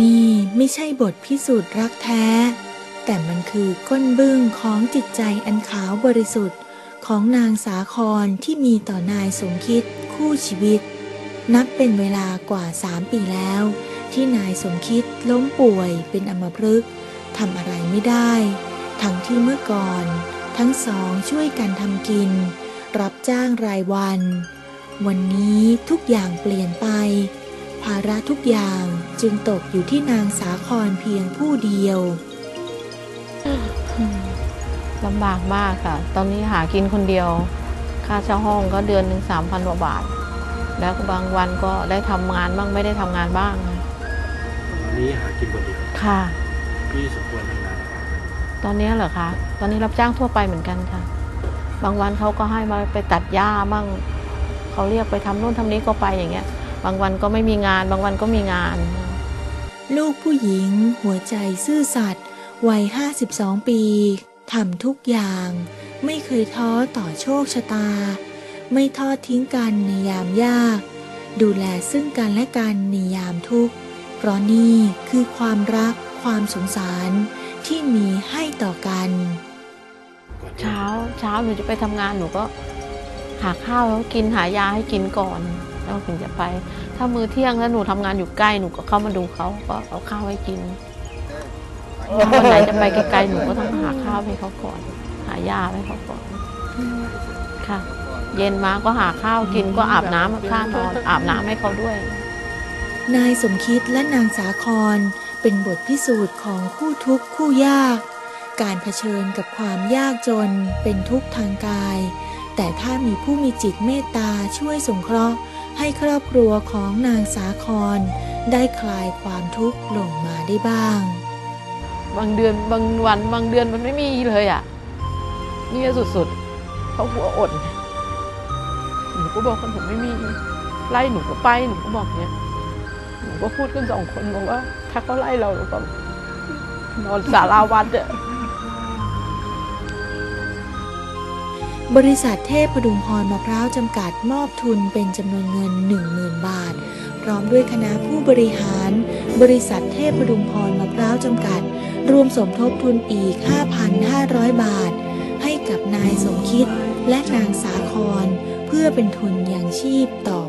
นี่ไม่ใช่บทพิสูจน์รักแท้ แต่มันคือก้นบึ้งของจิตใจอันขาวบริสุทธิ์ของนางสาครที่มีต่อนายสมคิดคู่ชีวิต นับเป็นเวลากว่าสามปีแล้ว ที่นายสมคิดล้มป่วยเป็นอัมพฤกษ์ทำอะไรไม่ได้ ทั้งที่เมื่อก่อน ทั้งสองช่วยกันทำกิน รับจ้างรายวัน วันนี้ทุกอย่างเปลี่ยนไป ภาระทุกอย่างจึงตกอยู่ที่นางสาครเพียงผู้เดียวลำบากมากค่ะ ตอนนี้หากินคนเดียว ค่าเช่าห้องก็เดือนหนึ่งสามพันกว่าบาท แล้วก็บางวันก็ได้ทำงานบ้างไม่ได้ทำงานบ้างค่ะตอนนี้หากินคนเดียวค่ะ พี่สมควรทำงานอะไรตอนนี้เหรอคะ ตอนนี้รับจ้างทั่วไปเหมือนกันค่ะ บางวันเขาก็ให้มาไปตัดหญ้ามั่งเขาเรียกไปทำโน่นทำนี้ก็ไปอย่างเงี้ย บางวันก็ไม่มีงาน บางวันก็มีงาน ลูกผู้หญิง หัวใจซื่อสัตย์วัย 52 ปีทำทุกอย่าง ไม่เคยท้อต่อโชคชะตา ไม่ทอดทิ้งกันในยามยาก ดูแลซึ่งกันและกันในยามทุกข์ เพราะนี่คือความรักความสงสารที่มีให้ต่อกัน เช้าเช้าหนูจะไปทำงานหนูก็ หาข้าวแล้วกินหายาให้กินก่อน แล้วถึงจะไป ถ้ามือเที่ยงแล้วหนูทำงานอยู่ใกล้หนูก็เข้ามาดูเขาก็เอาข้าวให้กินวันไหนจะไปไกลๆหนูก็ต้องหาข้าวให้เขาก่อน หายาให้เขาก่อน ค่ะ เย็นมาก็หาข้าวกินก็อาบน้ำข้านอนอาบน้ำให้เขาด้วย นายสมคิดและนางสาครเป็นบทพิสูจน์ของคู่ทุกข์คู่ยาก การเผชิญกับความยากจนเป็นทุกข์ทางกาย แต่ถ้ามีผู้มีจิตเมตตาช่วยสงเคราะห์ ให้ครอบครัวของนางสาคร ได้คลายความทุกข์ลงมาได้บ้าง บางเดือนบางวันบางเดือนมันไม่มีเลยอะนี่สุดๆเขาหัวอด หนูก็บอกว่าหนูไม่มีไล่หนูก็ไปหนูก็บอกเนี้ยหนูก็พูดกันสองคนบอกว่า ถ้าเขาไล่เราเราก็นอนสาราวัดอะบริษัทเทพพดุงพรมะพร้าวจำกัดมอบทุนเป็นจำนวนเงิน 10,000 บาท พร้อมด้วยคณะผู้บริหาร บริษัทเทพพดุงพรมะพร้าวจำกัด รวมสมทบทุนอีก 5,500 บาท ให้กับนายสมคิดและนางสาคร พื่อเป็นทุนอย่างชีพต่อ